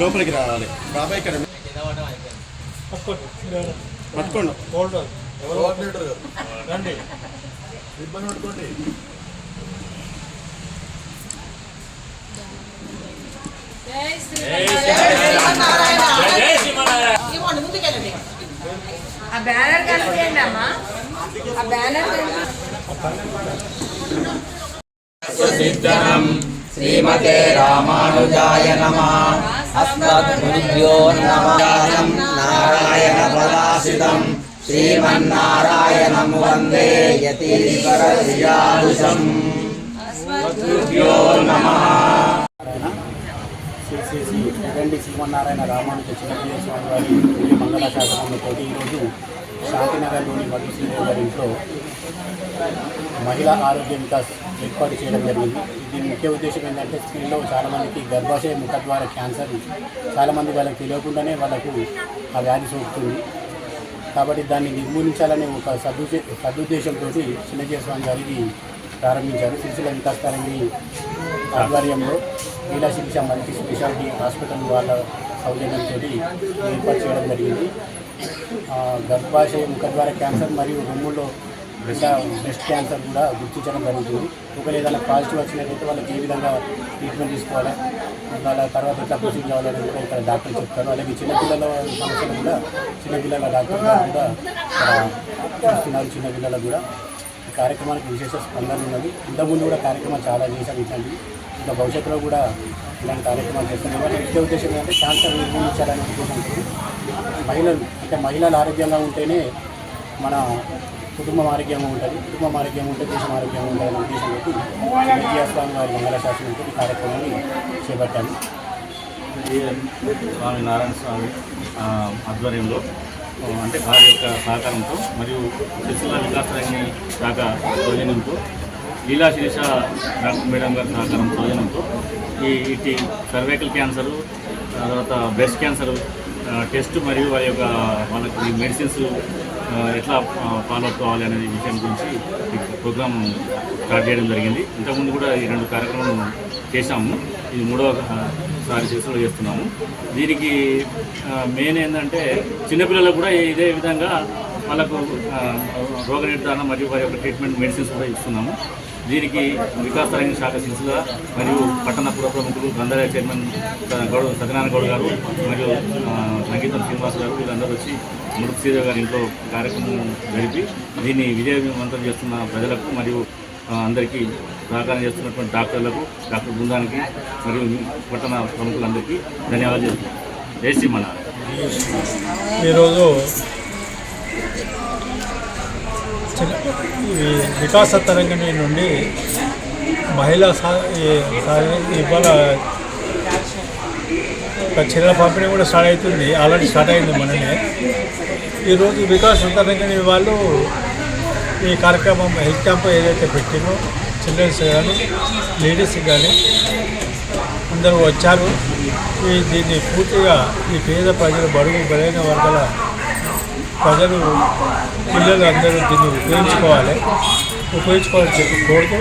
లోపలికి రావాలి. బాబాయ్ ఇక్కడ పట్టుకోండి. రండి. ఇవ్వండి ముందుకెళ్ళండి. ఆ బ్యానర్ కనిపించండి అమ్మా. ఆ బ్యానర్ శ్రీమతే రామానుజాయ నమ అస్మద్గురుభ్యో నమః నారాయణ పదాసితం శ్రీమన్నారాయణం వందే యతీశ్వరయాదుషం గురుభ్యో నమః శ్రీ శ్రీ శ్రీ శ్రీగండి శ్రీమన్నారాయణ రామానుజ చిన్నజీవ స్వామి వారి మంగళ శాసనంతో ఈరోజు శాంతినగర్లోని మధు శ్రీదేవి గారి ఇంట్లో మహిళా ఆరోగ్య వికాస్ ఏర్పాటు చేయడం జరిగింది. దీని ముఖ్య ఉద్దేశం ఏంటంటే స్త్రీలో చాలామందికి గర్భాశయ ముఖద్వార క్యాన్సర్ చాలామంది వాళ్ళకి తెలియకుండానే వాళ్ళకు ఆ వ్యాధి సోకుతుంది. కాబట్టి దాన్ని నిర్మూలించాలనే ఒక సదుచే సదుద్దేశంతో చిన్నజీవ స్వామి గారికి ప్రారంభించారు. సిరిసిల్ల వికాస్ తరంగిణి ఆధ్వర్యంలో లీలా శిక్ష మల్టీ స్పెషాలిటీ హాస్పిటల్ వాళ్ళ సౌజన్యంతో ఏర్పాటు చేయడం జరిగింది. గర్భాశయ ముఖద్వార క్యాన్సర్ మరియు రొమ్ములో ఇంకా బ్రెస్ట్ క్యాన్సర్ కూడా గుర్తించడం జరుగుతుంది. ఒకవేళ ఏదైనా పాజిటివ్ వచ్చినట్లయితే వాళ్ళకి ఏ విధంగా ట్రీట్మెంట్ తీసుకోవాలి వాళ్ళ తర్వాత ఎట్లా ప్రొసీడ్ కావాలని కూడా ఇక్కడ డాక్టర్ చెప్తారు. అలాగే చిన్నపిల్లల సమస్యలు కూడా చిన్నపిల్లల డాక్టర్ కూడా చూస్తున్నారు. చిన్నపిల్లలకు కూడా ఈ కార్యక్రమానికి విశేష స్పందన ఉన్నది. ఇంతకుముందు కూడా కార్యక్రమం చాలా చేశాం ఇట్లాంటివి. ఇంకా భవిష్యత్తులో కూడా ఇలాంటి కార్యక్రమాలు చేస్తున్నాం కానీ ముఖ్య ఉద్దేశం ఏంటంటే క్యాన్సర్ నిర్మూలించాలనే ఉద్దేశం మహిళలు అంటే మహిళలు ఆరోగ్యంగా ఉంటేనే మన కుటుంబం ఆరోగ్యంగా ఉంటుంది. కుటుంబం ఆరోగ్యంగా ఉంటే దేశం ఆరోగ్యంగా ఉండాలనే ఉద్దేశంతో విజయస్వామి వారి మంగళ శాసనంతో ఈ కార్యక్రమాన్ని చేపట్టాను స్వామి నారాయణ స్వామి ఆధ్వర్యంలో అంటే వారి యొక్క సహకారంతో మరియు శిశుల వికాస్ శాఖ సౌజన్యంతో లీలా శిరీష డాక్టర్ మేడం గారి సహకారం సౌజన్యంతో ఈ ఇటు సర్వైకల్ క్యాన్సరు తర్వాత బ్రెస్ట్ క్యాన్సర్ టెస్ట్ మరియు వారి యొక్క వాళ్ళకి మెడిసిన్స్ ఎట్లా ఫాలో అప్ కావాలి అనే విషయం గురించి ప్రోగ్రామ్ స్టార్ట్ చేయడం జరిగింది. ఇంతకుముందు కూడా ఈ రెండు కార్యక్రమాలు చేశాము. ఇది మూడవ సారి చేసులు చేస్తున్నాము. దీనికి మెయిన్ ఏంటంటే చిన్నపిల్లలకు కూడా ఇదే విధంగా వాళ్ళకు రోగ నిర్ధారణ మరియు వారి యొక్క ట్రీట్మెంట్ మెడిసిన్స్ కూడా ఇస్తున్నాము. దీనికి వికాస్ రంగ శాఖ శిశుల మరియు పట్టణ పుర ప్రముఖులు గంధాలయ చైర్మన్ గౌడ సత్యనారాయణ గౌడ్ గారు మరియు సంగీతం శ్రీనివాస్ గారు వీళ్ళందరూ వచ్చి మృతి శ్రీదేవి గారి ఇంట్లో కార్యక్రమం జరిపి దీన్ని విజయవంతం చేస్తున్న ప్రజలకు మరియు అందరికీ సహకారం చేస్తున్నటువంటి డాక్టర్లకు డాక్టర్ బృందానికి మరియు పట్టణ ప్రముఖులందరికీ ధన్యవాదాలు చేస్తున్నాను జై శ్రీమన్నారాయణ ఈరోజు వికాస తరంగిణి నుండి మహిళా ఈ- ఇవాళ చిన్న పంపిణీ కూడా స్టార్ట్ అవుతుంది. ఆల్రెడీ స్టార్ట్ అయింది మననే ఈరోజు వికాస తరంగిణి వాళ్ళు ఈ కార్యక్రమం హెల్త్ క్యాంప్ ఏదైతే పెట్టినో చిల్డ్రన్స్ కానీ లేడీస్ కానీ అందరూ వచ్చారు. ఈ దీన్ని పూర్తిగా ఈ పేద ప్రజలు బడుగు బలైన వర్గాల ప్రజలు పిల్లలు అందరూ దీన్ని ఉపయోగించుకోవాలి. ఉపయోగించుకోవాలని చెప్పి కోరుతూ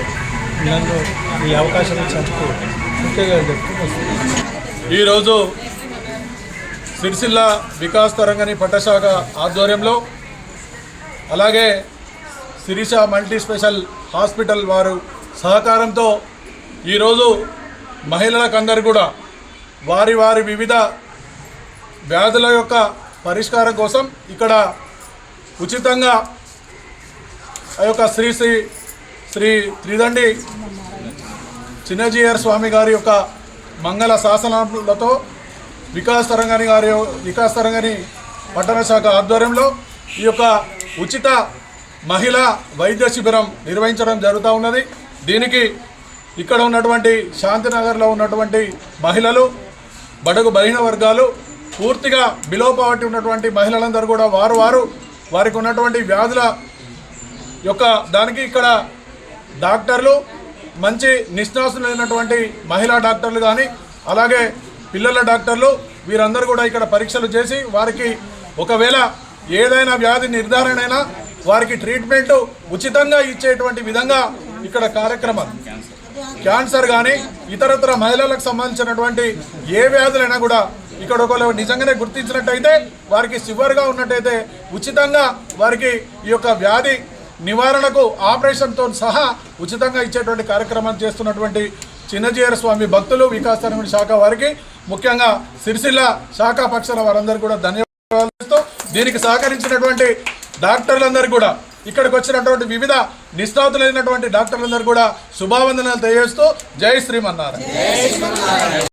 నన్ను ఈ అవకాశం ఇచ్చినందుకు ముఖ్యంగా చెప్తూ ఈరోజు సిరిసిల్ల వికాస్ తరంగని పట్టశాఖ ఆధ్వర్యంలో అలాగే శిరీష మల్టీ స్పెషల్ హాస్పిటల్ వారు సహకారంతో ఈరోజు మహిళలకందరూ కూడా వారి వారి వివిధ వ్యాధుల యొక్క పరిష్కారం కోసం ఇక్కడ ఉచితంగా ఆ యొక్క శ్రీ శ్రీ శ్రీ త్రిదండి చిన్నజీయర్ స్వామి గారి యొక్క మంగళ శాసనాలతో వికాస్ తరంగని గారి వికాస్ తరంగని పట్టణ శాఖ ఆధ్వర్యంలో ఈ యొక్క ఉచిత మహిళా వైద్య శిబిరం నిర్వహించడం జరుగుతూ ఉన్నది. దీనికి ఇక్కడ ఉన్నటువంటి శాంతినగర్లో ఉన్నటువంటి మహిళలు బడుగు బలహీన వర్గాలు పూర్తిగా బిలో పావర్టీ ఉన్నటువంటి మహిళలందరూ కూడా వారు వారు వారికి ఉన్నటువంటి వ్యాధుల యొక్క దానికి ఇక్కడ డాక్టర్లు మంచి నిష్ణాసులైనటువంటి మహిళా డాక్టర్లు కానీ అలాగే పిల్లల డాక్టర్లు వీరందరూ కూడా ఇక్కడ పరీక్షలు చేసి వారికి ఒకవేళ ఏదైనా వ్యాధి నిర్ధారణ అయినా వారికి ట్రీట్మెంట్ ఉచితంగా ఇచ్చేటువంటి విధంగా ఇక్కడ కార్యక్రమాలు క్యాన్సర్ కానీ ఇతరత్ర మహిళలకు సంబంధించినటువంటి ఏ వ్యాధులైనా కూడా ఇక్కడ ఒకవేళ నిజంగానే గుర్తించినట్టయితే వారికి సివర్గా ఉన్నట్టయితే ఉచితంగా వారికి ఈ యొక్క వ్యాధి నివారణకు ఆపరేషన్తో సహా ఉచితంగా ఇచ్చేటువంటి కార్యక్రమం చేస్తున్నటువంటి చిన్నజీయర స్వామి భక్తులు వికాస్ శాఖ వారికి ముఖ్యంగా సిరిసిల్ల శాఖ పక్షాల వారందరూ కూడా ధన్యవాదాలు దీనికి సహకరించినటువంటి డాక్టర్లందరూ కూడా ఇక్కడికి వచ్చినటువంటి వివిధ నిష్ణాతులైనటువంటి డాక్టర్లందరూ కూడా శుభావందనాలు తెలియజేస్తూ జై శ్రీమన్నారాయణ.